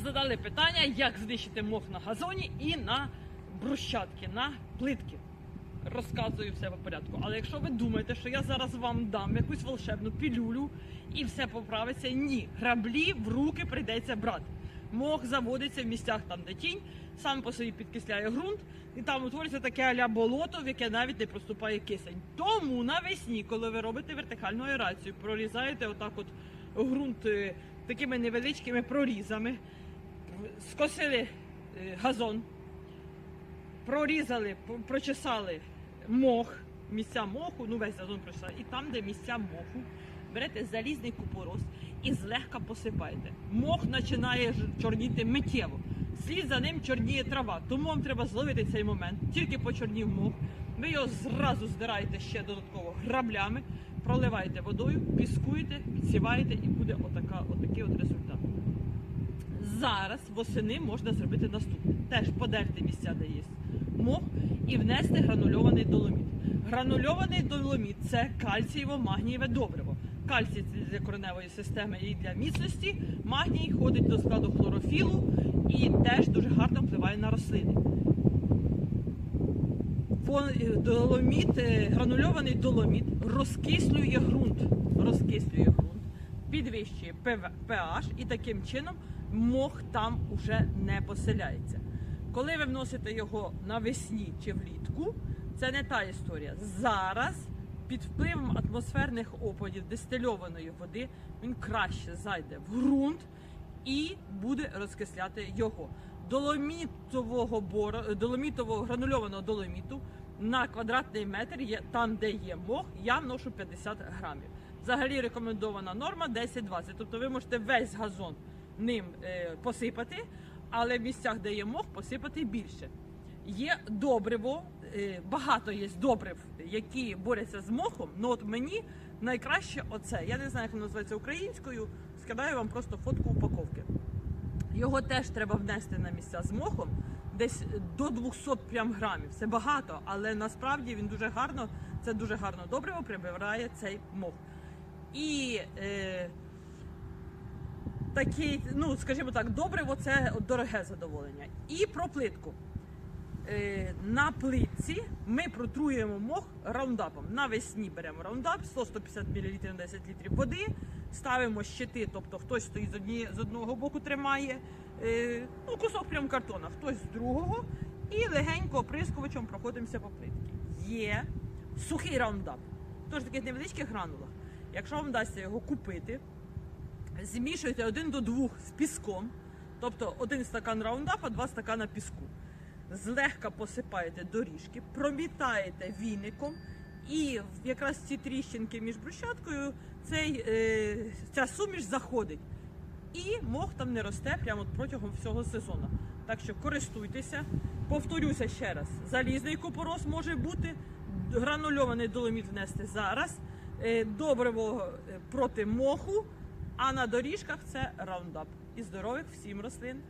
задали питання, як знищити мох на газоні і на брусчатки, на плитки. Розказую все по порядку. Але якщо ви думаєте, що я зараз вам дам якусь волшебну пілюлю і все поправиться, ні. Граблі в руки прийдеться брати. Мох заводиться в місцях там, де тінь, сам по собі підкисляє ґрунт, і там утворюється таке аля болото, в яке навіть не проступає кисень. Тому навесні, коли ви робите вертикальну аерацію, прорізаєте отак от ґрунт е, такими невеличкими прорізами, скосили е, газон, прорізали, прочесали мох, місця моху, ну весь газон прочесали, і там, де місця моху, берете залізний купорос і злегка посипаєте. Мох починає чорніти миттєво. Слід за ним чорніє трава. Тому вам треба зловити цей момент. Тільки почорнів мох. Ви його зразу здираєте ще додатково граблями, проливаєте водою, піскуєте, підсіваєте і буде отака, отакий от результат. Зараз восени можна зробити наступне: теж подерти місця, де є мох, і внести гранульований доломіт. Гранульований доломіт це кальцієво-магнієве добриво. Кальцій для кореневої системи і для міцності. Магній ходить до складу хлорофілу і теж дуже гарно впливає на рослини. Доломіт, е, гранульований доломіт розкислює ґрунт, розкислює підвищує pH і таким чином мох там уже не поселяється. Коли ви вносите його навесні чи влітку, це не та історія. Зараз під впливом атмосферних опадів дистильованої води він краще зайде в ґрунт і буде розкисляти його. Доломітового боро, доломітового гранульованого доломіту на квадратний метр є там, де є мох, я вношу 50 грамів. Взагалі рекомендована норма 10-20. Тобто ви можете весь газон ним е, посипати, але в місцях, де є мох, посипати більше. Є добриво, е, багато є добрив, які борються з мохом. Ну от мені найкраще оце. Я не знаю, як воно називається українською. Скидаю вам просто фотку упаковки. Його теж треба внести на місця з мохом, десь до 200 прям грамів. Це багато, але насправді він дуже гарно, це дуже гарно добриво прибирає цей мох. І е, такий, ну скажімо так, добриво це дороге задоволення. І про плитку. Е, на плитці ми протруємо мох раундапом. Навесні беремо раундап 100-150 мл на 10 літрів води, ставимо щити, тобто хтось стоїть з, одні, з одного боку тримає е, ну, кусок прям картона, хтось з другого, і легенько оприскувачем проходимося по плитці. Є сухий раундап, тож в таких невеличких гранулах. Якщо вам вдасться його купити, змішуйте один до двох з піском, тобто один стакан раундапа, два стакана піску. Злегка посипаєте доріжки, промітаєте віником, і якраз ці тріщинки між брусчаткою цей, е, ця суміш заходить. І мох там не росте прямо протягом всього сезону. Так що користуйтеся. Повторюся ще раз: залізний купорос може бути, гранульований доломіт внести зараз, добриво е, проти моху, а на доріжках це раундап. І здорових всім рослин!